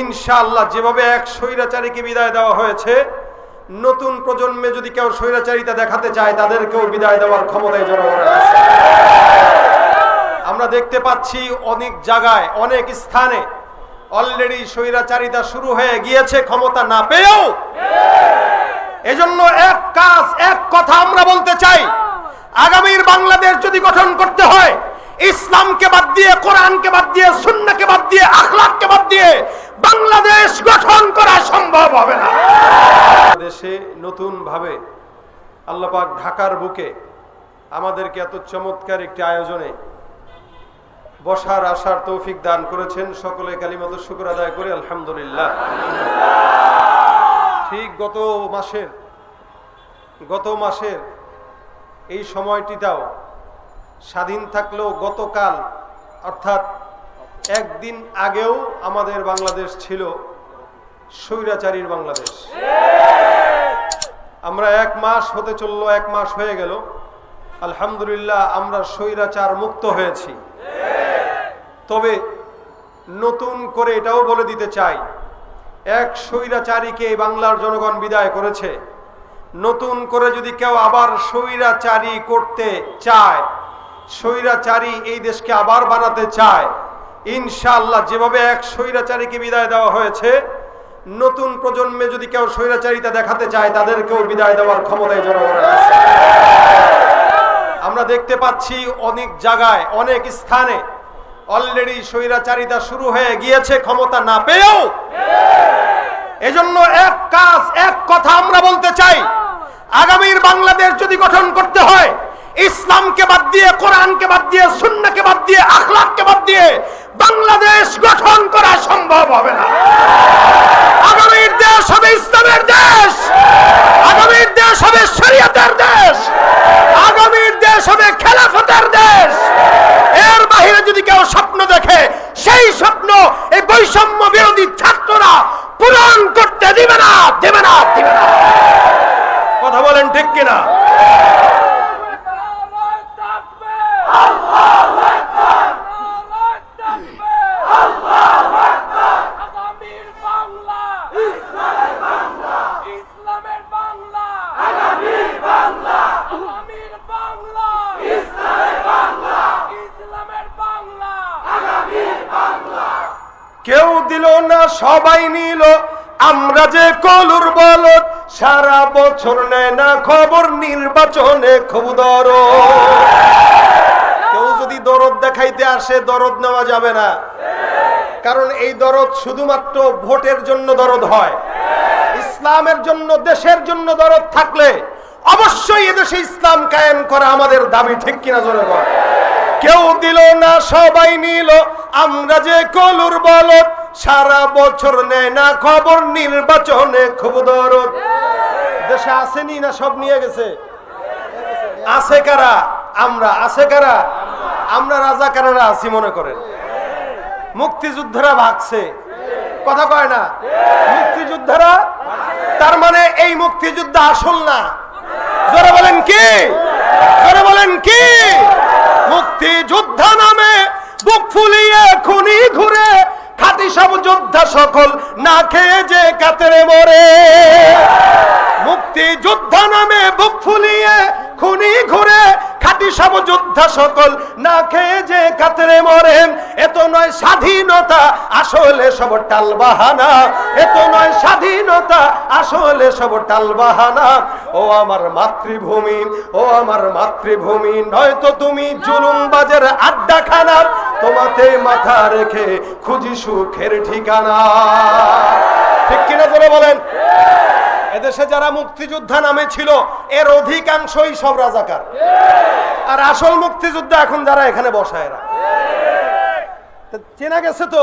ইনশাআল্লাহ যেভাবে এক স্বৈরাচারীকে বিদায় দেওয়া হয়েছে, নতুন প্রজন্মে যদি কেউ স্বৈরাচারিতা দেখাতে চায়, তাদেরকেও বিদায় দেওয়ার ক্ষমতায় জনগণের আছে আমরা দেখতে পাচ্ছি অনেক জায়গায়, অনেক স্থানে অলরেডি স্বৈরাচারিতা শুরু হয়ে গিয়েছে, ক্ষমতা না পেয়েও। এজন্য এক কাজ, এক কথা আমরা বলতে চাই, আগামীর বাংলাদেশ যদি গঠন করতে হয়, ইসলামকে বাদ দিয়ে, কোরআনকে বাদ দিয়ে সুন্নাকে বাদ দিয়ে, আখলাককে বাদ দিয়ে বাংলাদেশ গঠন করা সম্ভব হবে না। দেশে নতুন ভাবে আল্লাপাক ঢাকার বুকে আমাদেরকে এত চমৎকার একটি আয়োজনে বসার আসার তৌফিক দান করেছেন। সকলে কালিমত শুক্র আদায় করে আলহামদুলিল্লাহ। ঠিক গত মাসের গত মাসের এই সময়টিটাও স্বাধীন থাকলেও গতকাল অর্থাৎ একদিন আগেও আমাদের বাংলাদেশ ছিল স্বৈরাচারীর বাংলাদেশ। আমরা এক মাস হতে চলল, এক মাস হয়ে গেল। আলহামদুলিল্লাহ আমরা স্বৈরাচার মুক্ত হয়েছি। তবে নতুন করে এটাও বলে দিতে চাই, এক স্বৈরাচারীকে বাংলার জনগণ বিদায় করেছে। নতুন করে যদি কেউ আবার স্বৈরাচারী করতে চায়, স্বৈরাচারী এই দেশকে আবার বানাতে চায় ইনশাআল্লাহ যেভাবে এক স্বৈরাচারীকে বিদায় দেওয়া হয়েছে, নতুন প্রজন্মে যদি কেউ স্বৈরাচারিতা দেখাতে চায়, তাদেরকেও বিদায় দেওয়ার ক্ষমতায় জনগণের আছে। আমরা দেখতে পাচ্ছি অনেক জায়গায়, অনেক স্থানে অলরেডি স্বৈরাচারিতা শুরু হয়ে গিয়েছে ক্ষমতা না পেয়েও। এজন্য এক কাজ, এক কথা আমরা বলতে চাই, আগামীর বাংলাদেশ যদি গঠন করতে হয়, ইসলামকে বাদ দিয়ে, কোরআনকে বাদ দিয়ে সুন্নাকে বাদ দিয়ে, আখলাককে বাদ দিয়ে বাংলাদেশ গঠন করা সম্ভব হবে না। আগামীর দেশ হবে ইসলামের দেশ। আগামীর দেশ হবে শরীয়তের দেশ। আগামীর দেশ হবে খেলাফতের দেশ। এর বাহিরে যদি কেউ স্বপ্ন দেখে, সেই স্বপ্ন, এই বৈষম্য বিরোধী ছাত্ররা পূরণ করতে দিবে না, দেবে না, দিবে না। কথা বলেন ঠিক কিনা আগামীর বাংলা ইসলামের বাংলা ইসলামের বাংলা আগামীর বাংলা আগামীর বাংলা ইসলামের বাংলা ইসলামের বাংলা আগামীর বাংলা কেউ দিল না, সবাই নিল। আমরা যে কলুর বলত সারা বছর নেয় না খবর, নির্বাচনে খুব দরদ। কেউ যদি দরদ দেখাইতে আসে, দরদ নেওয়া যাবে না। কারণ এই দরদ শুধুমাত্র ভোটের জন্য দরদ হয়। ইসলামের জন্য, দেশের জন্য দরদ থাকলে অবশ্যই এদেশে ইসলাম কায়েম করা আমাদের দাবি, ঠিক কিনা কর কেউ দিল না, সবাই নিল। আমরা যে কলুর বলত সারা বছর নেয় না খবর, নির্বাচনে খুব দরদ। দেশে আসেনি না সব নিয়ে গেছে? আছে কারা? আমরা, আছে কারা? আমরা রাজা রাজাকারেরা আছি মনে করেন। মুক্তিযোদ্ধারা ভাগছে। কথা কয় না? মুক্তিযোদ্ধারা? তার মানে এই মুক্তিযুদ্ধ আসল না? জোরে বলেন কি? জোরে বলেন কি? বুক ফুলিয়ে খুনি ঘুরে, খাটি সব যোদ্ধা সকল না খেয়ে যে কাতরে মরে। মুক্তিযোদ্ধা নামে বুক ফুলিয়ে খুনি ঘুরে, খাটি সব যোদ্ধা সকল না খেয়ে যে কাতরে মরে। এত নয় স্বাধীনতা, আসলে সব টাল বাহানা। এত নয় স্বাধীনতা, আসলে সব টাল বাহানা। ও আমার মাতৃভূমি, ও আমার মাতৃভূমি, নয়তো তুমি জুলুম বাজের আড্ডা খানা তোমাতে মাথা রেখে খুঁজি সুখের ঠিকানা। ঠিক কিনা জোরে বলেন? এদেশে যারা মুক্তিযোদ্ধা নামে ছিল, এর অধিকাংশই সব রাজাকার। আর আসল মুক্তিযোদ্ধা এখন যারা এখানে বসায় এরা। চেনা গেছে তো?